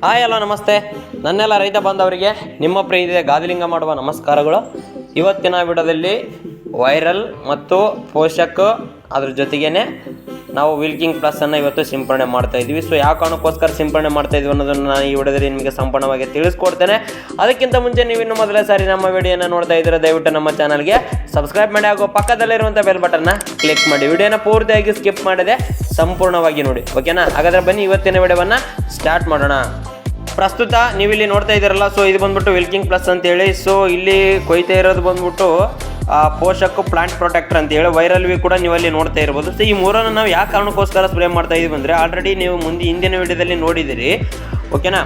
Hi ಅಲ್ಲ ನಮಸ್ತೆ. ನನ್ನೆಲ್ಲ ರೈತ ಬಾಂಧವರಿಗೆ, ನಿಮ್ಮ ಪ್ರೀತಿಯ ಗಾದಿಲಿಂಗ ಮಾಡುವ ನಮಸ್ಕಾರಗಳು. ಇವತ್ತಿನ ವಿಡಿಯೋದಲ್ಲಿ ವೈರಲ್ ಮತ್ತು ಪೋಷಕ ಅದ್ರ ಜೊತೆಗೇನೆ ನಾವು ವಿಲ್ಕಿಂಗ್ ಪ್ಲಸ್ಸನ್ನು ಇವತ್ತು ಸಿಂಪಡಣೆ ಮಾಡ್ತಾ ಇದ್ದೀವಿ ಸೊ ಯಾವ ಕಾರಣಕ್ಕೋಸ್ಕರ ಸಿಂಪರಣೆ ಮಾಡ್ತಾ ಇದ್ವಿ ಅನ್ನೋದನ್ನು ನಾನು ಈ ವಿಡಿಯೋದಲ್ಲಿ ನಿಮಗೆ ಸಂಪೂರ್ಣವಾಗಿ ತಿಳಿಸ್ಕೊಡ್ತೇನೆ. ಅದಕ್ಕಿಂತ ಮುಂಚೆ ನೀವು ಇನ್ನು ಮೊದಲೇ ಸಾರಿ ನಮ್ಮ ವಿಡಿಯೋನ ನೋಡ್ತಾ ಇದ್ದೀರಾ, ದಯವಿಟ್ಟು ನಮ್ಮ ಚಾನಲ್ಗೆ ಸಬ್ಸ್ಕ್ರೈಬ್ ಮಾಡಿ ಹಾಗೂ ಪಕ್ಕದಲ್ಲಿರುವಂಥ ಬೆಲ್ ಬಟನ್ನ ಕ್ಲಿಕ್ ಮಾಡಿ. ವಿಡಿಯೋನ ಪೂರ್ತಿಯಾಗಿ ಸ್ಕಿಪ್ ಮಾಡದೆ ಸಂಪೂರ್ಣವಾಗಿ ನೋಡಿ. ಓಕೆನಾ ಹಾಗಾದರೆ ಬನ್ನಿ ಇವತ್ತಿನ ವಿಡಿಯೋವನ್ನು ಸ್ಟಾರ್ಟ್ ಮಾಡೋಣ. ಪ್ರಸ್ತುತ ನೀವು ಇಲ್ಲಿ ನೋಡ್ತಾ ಇದ್ದೀರಲ್ಲ ಸೊ ಇದು ಬಂದ್ಬಿಟ್ಟು ವಿಲ್ಕಿಂಗ್ ಪ್ಲಸ್ ಅಂತೇಳಿ. ಸೊ ಇಲ್ಲಿ ಕೊಯ್ತಾ ಇರೋದು ಬಂದ್ಬಿಟ್ಟು ಪೋಷಕ ಪ್ಲಾಂಟ್ ಪ್ರೊಟೆಕ್ಟರ್ ಅಂತ ಹೇಳಿ ವೈರಲ್ ವಿ ಕೂಡ ನೀವು ಅಲ್ಲಿ ನೋಡ್ತಾ ಇರ್ಬೋದು. ಸೊ ಈ ಮೂರನ್ನು ನಾವು ಯಾವ ಕಾರಣಕ್ಕೋಸ್ಕರ ಸ್ಪ್ರೇ ಮಾಡ್ತಾ ಇದೀವಿ ಅಂದರೆ ಆಲ್ರೆಡಿ ನೀವು ಮುಂದೆ ಹಿಂದಿನ ವಿಡಿಯೋದಲ್ಲಿ ನೋಡಿದಿರಿ. ಓಕೆನಾ?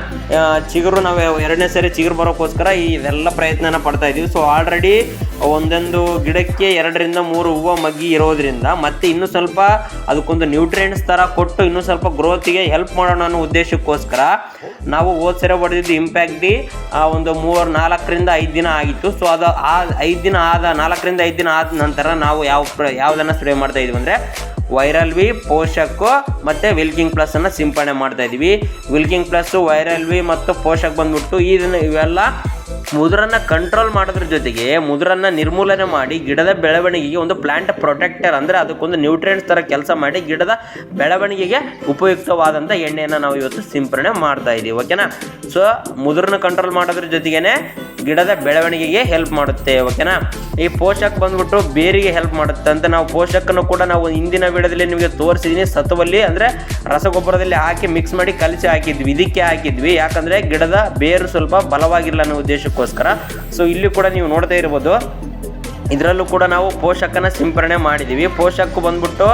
ಚಿಗುರು ನಾವು ಎರಡನೇ ಸರಿ ಚಿಗುರು ಬರೋಕ್ಕೋಸ್ಕರ ಈ ಇದೆಲ್ಲ ಪ್ರಯತ್ನನ ಪಡ್ತಾ ಇದ್ದೀವಿ ಸೊ ಆಲ್ರೆಡಿ ಒಂದೊಂದು ಗಿಡಕ್ಕೆ ಎರಡರಿಂದ ಮೂರು ಹೂವು ಮಗ್ಗಿ ಇರೋದ್ರಿಂದ ಮತ್ತೆ ಇನ್ನೂ ಸ್ವಲ್ಪ ಅದಕ್ಕೊಂದು ನ್ಯೂಟ್ರಿಯೆಂಟ್ಸ್ ಥರ ಕೊಟ್ಟು ಇನ್ನೂ ಸ್ವಲ್ಪ ಗ್ರೋತಿಗೆ ಹೆಲ್ಪ್ ಮಾಡೋಣ ಅನ್ನೋ ಉದ್ದೇಶಕ್ಕೋಸ್ಕರ ನಾವು ಹೋದ ಸರಿ ಹೊಡೆದಿದ್ದು ಇಂಪ್ಯಾಕ್ಟಿ ಒಂದು ಮೂರು ನಾಲ್ಕರಿಂದ ಐದು ದಿನ ಆಗಿತ್ತು. ಸೊ ಅದು ಆ ಐದು ದಿನ ಆದ ನಾಲ್ಕರಿಂದ ಐದು ದಿನ ಆದ ನಂತರ ನಾವು ಯಾವ ಯಾವುದನ್ನು ಸ್ಪ್ರೇ ಮಾಡ್ತಾ ಇದ್ವಿ ಅಂದರೆ ವೈರಲ್ ವಿ ಪೋಷಕ್ ಮತ್ತು ವಿಲ್ಕಿಂಗ್ ಪ್ಲಸ್ಸನ್ನು ಸಿಂಪಡಣೆ ಮಾಡ್ತಾ ಇದೀವಿ. ವಿಲ್ಕಿಂಗ್ ಪ್ಲಸ್ಸು ವೈರಲ್ ವಿ ಮತ್ತು ಪೋಷಕ್ ಬಂದ್ಬಿಟ್ಟು ಇದನ್ನು ಇವೆಲ್ಲ ಮುದುರನ್ನ ಕಂಟ್ರೋಲ್ ಮಾಡೋದ್ರ ಜೊತೆಗೆ ಮುದುರನ್ನ ನಿರ್ಮೂಲನೆ ಮಾಡಿ ಗಿಡದ ಬೆಳವಣಿಗೆಗೆ ಒಂದು ಪ್ಲಾಂಟ್ ಪ್ರೊಟೆಕ್ಟರ್ ಅಂದರೆ ಅದಕ್ಕೊಂದು ನ್ಯೂಟ್ರಿಯೆಂಟ್ಸ್ ಥರ ಕೆಲಸ ಮಾಡಿ ಗಿಡದ ಬೆಳವಣಿಗೆಗೆ ಉಪಯುಕ್ತವಾದಂಥ ಎಣ್ಣೆಯನ್ನು ನಾವು ಇವತ್ತು ಸಿಂಪರಣೆ ಮಾಡ್ತಾ ಇದೀವಿ. ಓಕೆನಾ ಸೊ ಮುದುರನ್ನ ಕಂಟ್ರೋಲ್ ಮಾಡೋದ್ರ ಜೊತೆಗೇನೆ ಗಿಡದ ಬೆಳವಣಿಗೆಗೆ ಹೆಲ್ಪ್ ಮಾಡುತ್ತೆ ಓಕೆನಾ ಈ ಪೋಷಕ್ ಬಂದ್ಬಿಟ್ಟು ಬೇರಿಗೆ ಹೆಲ್ಪ್ ಮಾಡುತ್ತೆ ಅಂತ ನಾವು ಪೋಷಕನ್ನು ಕೂಡ ನಾವು ಹಿಂದಿನ ವಿಡಿಯೋದಲ್ಲಿ ನಿಮಗೆ ತೋರಿಸಿದ್ದೀನಿ ಸತ್ವಲ್ಲಿ ಅಂದರೆ ರಸಗೊಬ್ಬರದಲ್ಲಿ ಹಾಕಿ ಮಿಕ್ಸ್ ಮಾಡಿ ಕಲಸಿ ಹಾಕಿದ್ವಿ, ಇದಕ್ಕೆ ಹಾಕಿದ್ವಿ. ಯಾಕಂದರೆ ಗಿಡದ ಬೇರು ಸ್ವಲ್ಪ ಬಲವಾಗಿಲ್ಲ ಅನ್ನೋ ಉದ್ದೇಶಕ್ಕೋಸ್ಕರ. ಸೊ ಇಲ್ಲಿ ಕೂಡ ನೀವು ನೋಡ್ತಾ ಇರ್ಬೋದು, ಇದರಲ್ಲೂ ಕೂಡ ನಾವು ಪೋಷಕನ ಸಿಂಪರಣೆ ಮಾಡಿದ್ದೀವಿ ಪೋಷಕ ಬಂದ್ಬಿಟ್ಟು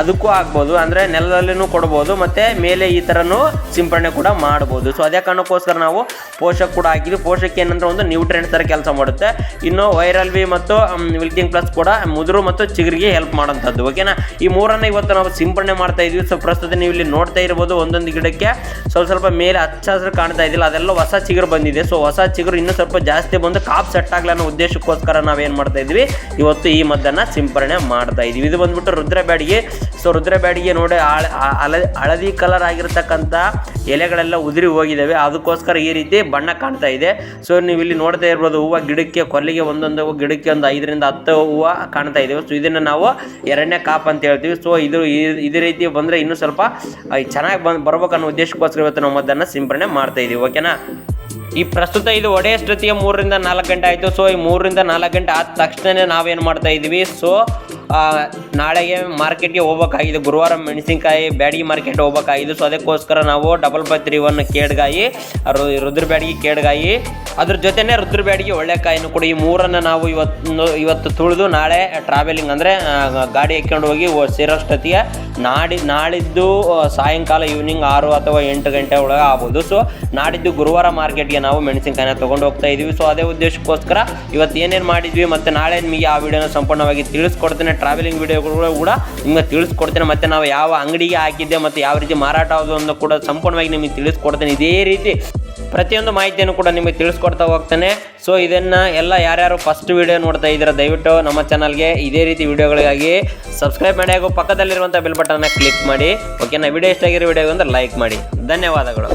ಅದಕ್ಕೂ ಆಗ್ಬೋದು, ಅಂದರೆ ನೆಲದಲ್ಲಿನೂ ಕೊಡ್ಬೋದು, ಮತ್ತು ಮೇಲೆ ಈ ಥರನೂ ಸಿಂಪರಣೆ ಕೂಡ ಮಾಡ್ಬೋದು. ಸೊ ಅದೇ ಕಾರಣಕ್ಕೋಸ್ಕರ ನಾವು ಪೋಷಕ ಕೂಡ ಹಾಕಿದ್ವಿ ಪೋಷಕ ಏನಂದ್ರೆ ಒಂದು ನ್ಯೂಟ್ರಿಯೆಂಟ್ ಥರ ಕೆಲಸ ಮಾಡುತ್ತೆ. ಇನ್ನು ವೈರಲ್ ವಿ ಮತ್ತು ವಿಲ್ಕಿಂಗ್ ಪ್ಲಸ್ ಕೂಡ ಮುದುರು ಮತ್ತು ಚಿಗುರಿಗೆ ಹೆಲ್ಪ್ ಮಾಡೋಂಥದ್ದು ಓಕೆನಾ ಈ ಮೂರನ್ನು ಇವತ್ತು ನಾವು ಸಿಂಪರಣೆ ಮಾಡ್ತಾ ಇದ್ವಿ. ಸೊ ಪ್ರಸ್ತುತ ನೀವು ಇಲ್ಲಿ ನೋಡ್ತಾ ಇರ್ಬೋದು ಒಂದೊಂದು ಗಿಡಕ್ಕೆ. ಸ್ವಲ್ಪ ಸ್ವಲ್ಪ ಮೇಲೆ ಹಚ್ಚ ಹಸಿರು ಕಾಣ್ತಾ ಇದ್ದಿಲ್ಲ ಅದೆಲ್ಲ ಹೊಸ ಚಿಗುರು ಬಂದಿದೆ. ಸೊ ಹೊಸ ಚಿಗುರು ಇನ್ನೂ ಸ್ವಲ್ಪ ಜಾಸ್ತಿ ಬಂದು ಕಾಪ್ ಸೆಟ್ ಆಗಲ್ಲ ಅನ್ನೋ ಉದ್ದೇಶಕ್ಕೋಸ್ಕರ ನಾವೇನು ಮಾಡ್ತಾ ಇದ್ವಿ? ಇವತ್ತು ಈ ಮದ್ದನ್ನು ಸಿಂಪರಣೆ ಮಾಡ್ತಾ ಇದೀವಿ. ಇದು ಬಂದ್ಬಿಟ್ಟು ರುದ್ರ ಬ್ಯಾಡಿಗೆ ಸೊ ರುದ್ರ ಬ್ಯಾಡಿಗೆ ನೋಡಿ ಹಳದಿ ಕಲರ್ ಆಗಿರತಕ್ಕಂಥ ಎಲೆಗಳೆಲ್ಲ ಉದುರಿ ಹೋಗಿದ್ದಾವೆ ಅದಕ್ಕೋಸ್ಕರ ಈ ರೀತಿ ಬಣ್ಣ ಕಾಣ್ತಾ ಇದೆ. ಸೊ ನೀವು ಇಲ್ಲಿ ನೋಡ್ತಾ ಇರ್ಬೋದು, ಹೂವು ಗಿಡಕ್ಕೆ, ಕೊಲ್ಲಿಗೆ ಒಂದೊಂದು ಗಿಡಕ್ಕೆ ಒಂದು ಐದರಿಂದ ಹತ್ತು ಹೂವು ಕಾಣ್ತಾ ಇದ್ದೇವೆ ಸೊ ಇದನ್ನು ನಾವು ಎರಡನೇ ಕಾಪ್ ಅಂತ ಹೇಳ್ತೀವಿ. ಸೊ ಇದು ಇದೇ ರೀತಿ ಬಂದರೆ ಇನ್ನೂ ಸ್ವಲ್ಪ ಚೆನ್ನಾಗಿ ಬಂದು ಬರ್ಬೇಕನ್ನೋ ಉದ್ದೇಶಕ್ಕೋಸ್ಕರ ಇವತ್ತು ನಾವು ಮದ್ದನ್ನು ಸಿಂಪರಣೆ ಮಾಡ್ತಾ ಇದ್ದೀವಿ ಓಕೆನಾ ಈ ಪ್ರಸ್ತುತ ಇದು ಒಡೆಯಷ್ಟೊತ್ತಿಗೆ ಮೂರರಿಂದ ನಾಲ್ಕು ಗಂಟೆ ಆಯಿತು. ಸೊ ಈ ಮೂರರಿಂದ ನಾಲ್ಕು ಗಂಟೆ ಆದ ತಕ್ಷಣವೇ ನಾವೇನು ಮಾಡ್ತಾ ಇದ್ದೀವಿ ಸೊ ನಾಳೆಗೆ ಮಾರ್ಕೆಟ್ಗೆ ಹೋಗ್ಬೇಕಾಗಿದೆ ಗುರುವಾರ ಮೆಣಸಿನ್ಕಾಯಿ ಬ್ಯಾಡಗಿ ಮಾರ್ಕೆಟ್ ಹೋಗ್ಬೇಕಾಗಿದೆ ಸೊ ಅದಕ್ಕೋಸ್ಕರ ನಾವು ಡಬಲ್ ಬೈ ತ್ರೀ ಒನ್ ಕೇಡ್ಗಾಯಿ ರುದ್ರ ಬ್ಯಾಡಗಿ ಕೇಡ್ಗಾಯಿ. ಅದ್ರ ಜೊತೆನೇ ರುದ್ರ ಬ್ಯಾಡಗಿ ಒಳ್ಳೆಕಾಯಿನೂ ಕೂಡ ಈ ಮೂರನ್ನು ನಾವು ಇವತ್ತು ಇವತ್ತು ತುಳಿದು ನಾಳೆ ಟ್ರಾವೆಲಿಂಗ್ ಅಂದರೆ ಗಾಡಿ ಹಾಕ್ಕೊಂಡು ಹೋಗಿ ಸೇರೋಷ್ಟೊತ್ತಿಗೆ ನಾಡಿ ನಾಳಿದ್ದು ಸಾಯಂಕಾಲ ಈವ್ನಿಂಗ್ ಆರು ಅಥವಾ ಎಂಟು ಗಂಟೆ ಒಳಗೆ ಆಗ್ಬೋದು. ಸೊ ನಾಡಿದ್ದು ಗುರುವಾರ ಮಾರ್ಕೆಟ್ಗೆ ನಾವು ಮೆಣಸಿನ್ಕಾಯಿನ ತೊಗೊಂಡು ಹೋಗ್ತಾ ಇದೀವಿ. ಸೊ ಅದೇ ಉದ್ದೇಶಕ್ಕೋಸ್ಕರ ಇವತ್ತು ಏನೇನು ಮಾಡಿದ್ವಿ ಮತ್ತು ನಾಳೆ ನಿಮಗೆ ಆ ವಿಡಿಯೋನ ಸಂಪೂರ್ಣವಾಗಿ ತಿಳಿಸ್ಕೊಡ್ತೇನೆ. ಟ್ರಾವೆಲಿಂಗ್ ವಿಡಿಯೋಗಳು ಕೂಡ ನಿಮಗೆ ತಿಳಿಸ್ಕೊಡ್ತೇನೆ. ಮತ್ತು ನಾವು ಯಾವ ಅಂಗಡಿಗೆ ಹಾಕಿದ್ದೆ ಮತ್ತು ಯಾವ ರೀತಿ ಮಾರಾಟ ಆಗೋದು ಅಂತ ಕೂಡ ಸಂಪೂರ್ಣವಾಗಿ ನಿಮಗೆ ತಿಳಿಸ್ಕೊಡ್ತೇನೆ. ಇದೇ ರೀತಿ ಪ್ರತಿಯೊಂದು ಮಾಹಿತಿಯನ್ನು ಕೂಡ ನಿಮಗೆ ತಿಳಿಸ್ಕೊಡ್ತಾ ಹೋಗ್ತೇನೆ. ಸೊ ಇದನ್ನು ಎಲ್ಲ ಯಾರ್ಯಾರು ಫಸ್ಟ್ ವೀಡಿಯೋ ನೋಡ್ತಾ ಇದ್ದೀರಾ, ದಯವಿಟ್ಟು ನಮ್ಮ ಚಾನಲ್ಗೆ ಇದೇ ರೀತಿ ವಿಡಿಯೋಗಳಿಗಾಗಿ ಸಬ್ಸ್ಕ್ರೈಬ್ ಮಾಡಿ ಹಾಗೂ ಪಕ್ಕದಲ್ಲಿರುವಂಥ ಬೆಲ್ ಬಟನ್ನ ಕ್ಲಿಕ್ ಮಾಡಿ. ಓಕೆನಾ ವಿಡಿಯೋ ಇಷ್ಟ ಆಗಿರೋ ವಿಡಿಯೋ ಅಂದರೆ ಲೈಕ್ ಮಾಡಿ. ಧನ್ಯವಾದಗಳು.